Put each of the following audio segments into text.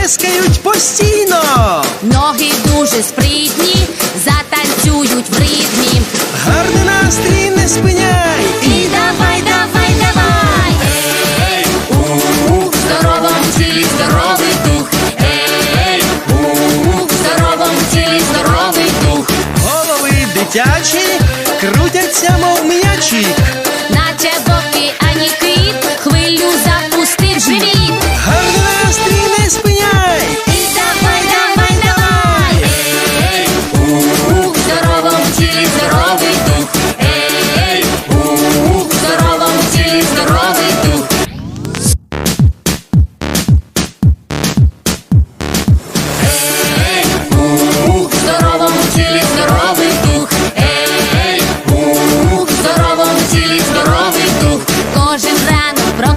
плескають постійно. Ноги дуже спритні.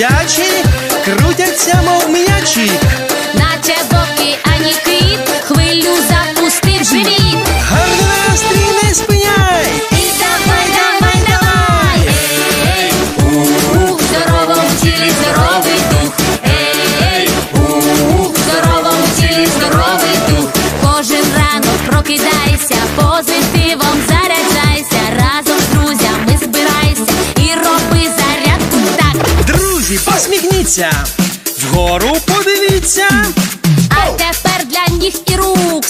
дитячі, крутяться, мов м'ячі, наче доки ані кит, хвилю запустив живіт. Гарний настрій не спиняй. І давай, давай, здоровий дух. Кожен ранок прокидайся позитивом. Вгору подивіться. А тепер для них і рук.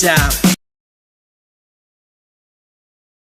down.